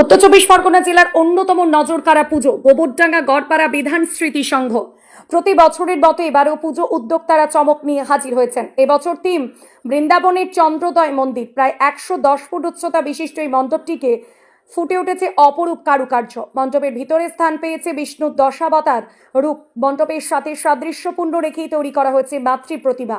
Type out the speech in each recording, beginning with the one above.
উত্তর চব্বিশ পরগনা জেলার অন্যতম নজরকাড়া পুজো, গোবরডাঙ্গা গড়পাড়া বিধান স্মৃতি সংঘ। প্রতি বছরের মতো এবারও পুজো উদ্যোক্তারা চমক নিয়ে হাজির হয়েছেন। এবছর থিম, বৃন্দাবনের চন্দ্রোদয় মন্দির। প্রায় একশো দশ ফুট উচ্চতা বিশিষ্ট এই মণ্ডপটিকে ফুটে উঠেছে অপরূপ কারুকার্য। মণ্ডপের ভিতরে স্থান পেয়েছে বিষ্ণুর দশাবতার রূপ। মণ্ডপের সাথে সাদৃশ্যপূর্ণ রেখেই তৈরি করা হয়েছে মাতৃ প্রতিমা।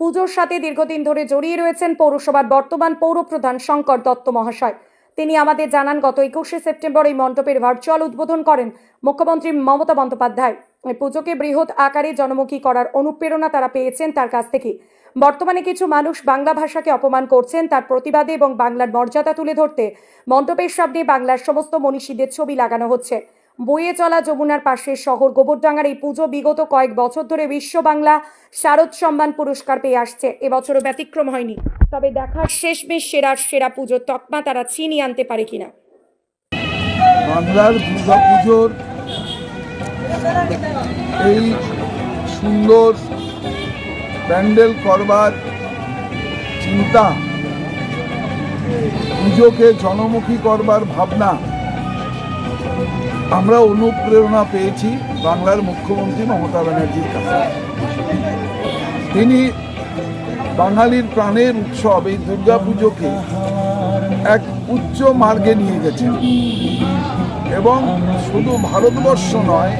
পুজোর সাথে দীর্ঘদিন ধরে জড়িয়ে রয়েছেন পৌরসভার বর্তমান পৌরপ্রধান শঙ্কর দত্ত মহাশয়। তিনি আমাদের জানান, গত একুশে সেপ্টেম্বর এই মণ্ডপের ভার্চুয়াল উদ্বোধন করেন মুখ্যমন্ত্রী মমতা বন্দ্যোপাধ্যায়। এই পুজোকে বৃহৎ আকারে জনমুখী করার অনুপ্রেরণা তারা পেয়েছেন তার কাছ থেকে। বর্তমানে কিছু মানুষ বাংলা ভাষাকে অপমান করছেন, তার প্রতিবাদে এবং বাংলার মর্যাদা তুলে ধরতে মণ্ডপের সামনে বাংলার সমস্ত মনীষীদের ছবি লাগানো হচ্ছে। বইয়ে চলা যমুনার পাশে শহর। গোবরডাঙ্গার এই পুজো বিগত কয়েক বছর ধরে বিশ্ব বাংলা শারদ সম্মান পুরস্কার পেয়ে আসছে। এবছরও ব্যতিক্রম হয়নি। তবে দেখার শেষমেশ সেরার সেরা পুজোর তকমা তারা ছিনিয়ে আনতে পারে কিনা। বাংলার দুর্গা পুজোর এই সুন্দর প্যান্ডেল করবার চিন্তা, পুজোকে জনমুখী করবার ভাবনা আমরা অনুপ্রেরণা পেয়েছি বাংলার মুখ্যমন্ত্রী মমতা ব্যানার্জির কাছে। তিনি বাঙালির প্রাণের উৎসব, এই দুর্গা পুজোকে এক উচ্চ মার্গে নিয়ে গেছেন। এবং শুধু ভারতবর্ষ নয়,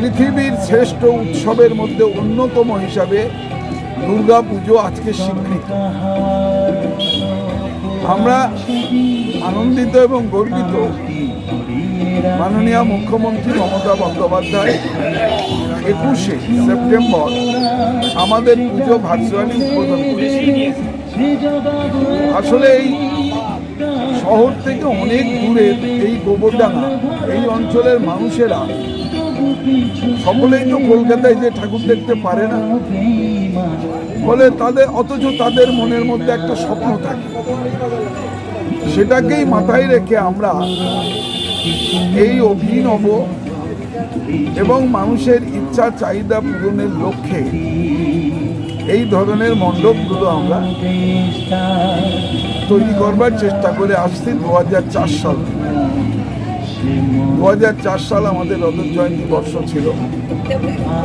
পৃথিবীর শ্রেষ্ঠ উৎসবের মধ্যে অন্যতম হিসাবে দুর্গা পুজো আজকে স্বীকৃত। আমরা আনন্দিত এবং গর্বিত মাননীয় মুখ্যমন্ত্রী মমতা বন্দ্যোপাধ্যায়, একুশে সেপ্টেম্বর আমাদের পুজো ভার্চুয়ালি উদ্বোধন আসলে এই শহর থেকে অনেক দূরে এই গোবরডাঙ্গা, এই অঞ্চলের মানুষেরা সকলেই তো কলকাতায় যে ঠাকুর দেখতে পারে না বলে তাদের, অথচ তাদের মনের মধ্যে একটা স্বপ্ন থাকে। সেটাকেই মাথায় রেখে আমরা এই অভিনব এবং মানুষের ইচ্ছা চাহিদা পূরণের লক্ষ্যে এই ধরনের মণ্ডপগুলো আমরা তৈরি করবার চেষ্টা করে আসছি দু হাজার চার সাল দু হাজার চার সাল আমাদের রজত জয়ন্তী বর্ষ ছিল।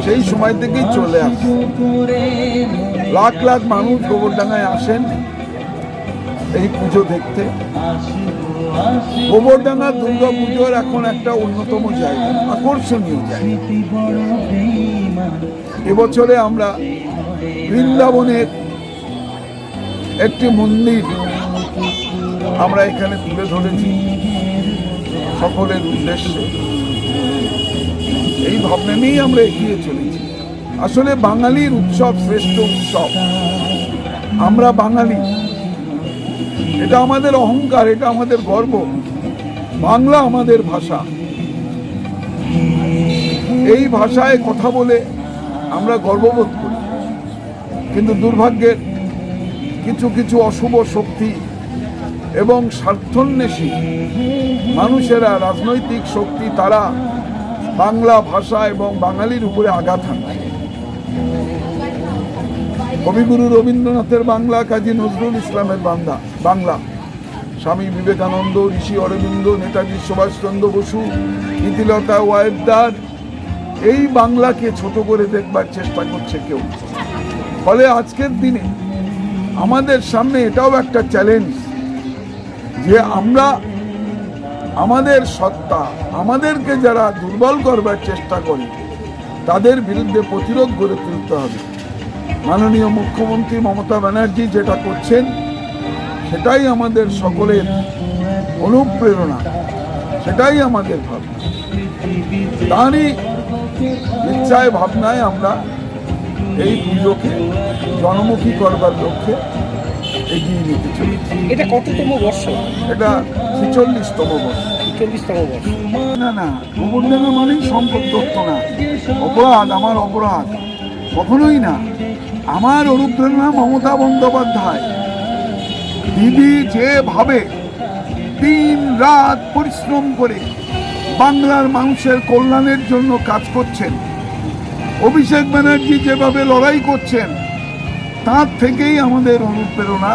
সেই সময় থেকেই চলে আসে লাখ লাখ মানুষ গোবরডাঙ্গায় আসেন এই পুজো দেখতে। গোবরডাঙ্গা দুর্গা পুজোর এখন একটা অন্যতম জায়গা, আকর্ষণীয় জায়গা। এবছরে আমরা বৃন্দাবনের একটি মন্দির আমরা এখানে তুলে ধরেছি সকলের উদ্দেশ্যে। এই ভাবনা নিয়েই আমরা এগিয়ে চলেছি। আসলে বাঙালির উৎসব, শ্রেষ্ঠ উৎসব। আমরা বাঙালি। এটা আমাদের অহংকার, এটা আমাদের গর্ব। বাংলা আমাদের ভাষা। এই ভাষায় কথা বলে আমরা গর্ববোধ করি। কিন্তু দুর্ভাগ্যের কিছু কিছু অশুভ শক্তি এবং স্বার্থন্বেষী মানুষেরা, রাজনৈতিক শক্তি, তারা বাংলা ভাষা এবং বাঙালির উপরে আঘাত হানছে। কবিগুরু রবীন্দ্রনাথের বাংলা, কাজী নজরুল ইসলামের বাংলা বাংলা। স্বামী বিবেকানন্দ, ঋষি অরবিন্দ, নেতাজি সুভাষচন্দ্র বসু ইতিলতা ওয়াইদার এই বাংলাকে ছোট করে দেখবার চেষ্টা করছে কেউ। ফলে আজকের দিনে আমাদের সামনে এটাও একটা চ্যালেঞ্জ যে আমরা আমাদের সত্তা, আমাদেরকে যারা দুর্বল করবার চেষ্টা করে, তাদের বিরুদ্ধে প্রতিরোধ গড়ে তুলতে হবে। মাননীয় মুখ্যমন্ত্রী মমতা ব্যানার্জি যেটা করছেন সেটাই আমাদের সকলের অনুপ্রেরণা সেটাই আমাদের ভাবনা। তারই ইচ্ছায় ভাবনায় আমরা এই পুজোকে জনমুখী করবার লক্ষ্যে এগিয়ে নিতে চলেছি। এটা কততম বর্ষ? এটা ছিচল্লিশতম বর্ষ। বর্ষ। না না গোবরডাঙ্গা মানেই সম্পদ দত্ত না। অপরাধ আমার অপরাধ। কখনোই না। আমার অনুপ্রেরণা মমতা বন্দ্যোপাধ্যায়। দিদি যেভাবে দিন রাত পরিশ্রম করে বাংলার মানুষের কল্যাণের জন্য কাজ করছেন, অভিষেক ব্যানার্জি যেভাবে লড়াই করছেন, তার থেকেই আমাদের অনুপ্রেরণা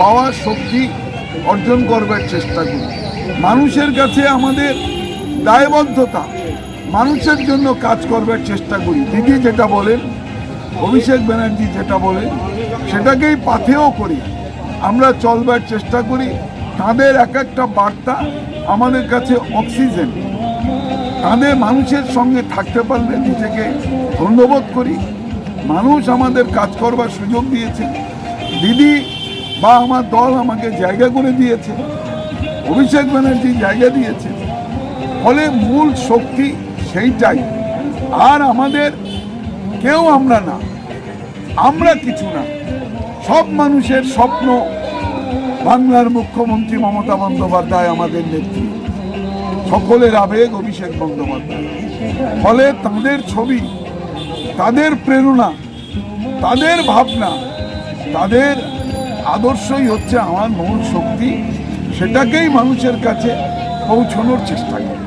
পাওয়ার শক্তি অর্জন করবার চেষ্টা করি। মানুষের কাছে আমাদের দায়বদ্ধতা মানুষের জন্য কাজ করবার চেষ্টা করি। দিদি যেটা বলেন অভিষেক ব্যানার্জি যেটা বলে, সেটাকেই পাথেও করি। আমরা চলবার চেষ্টা করি, তাদের এক একটা বার্তা আমাদের কাছে অক্সিজেন। তাদের মানুষের সঙ্গে থাকতে পারলে নিজেকে ধন্যবোধ করি। মানুষ আমাদের কাজ করবার সুযোগ দিয়েছে। দিদি বা আমার দল আমাকে জায়গা করে দিয়েছে। অভিষেক ব্যানার্জি জায়গা দিয়েছে। ফলে মূল শক্তি সেইটাই। আর আমাদের কেউ আমরা না। আমরা কিছু না। সব মানুষের স্বপ্ন, বাংলার মুখ্যমন্ত্রী মমতা বন্দ্যোপাধ্যায় আমাদের নেত্রী। সকলের আবেগ, অভিষেক বন্দ্যোপাধ্যায়। ফলে তাদের ছবি, তাদের প্রেরণা, তাদের ভাবনা, তাদের আদর্শই হচ্ছে আমার মূল শক্তি। সেটাকেই মানুষের কাছে পৌঁছানোর চেষ্টা করি।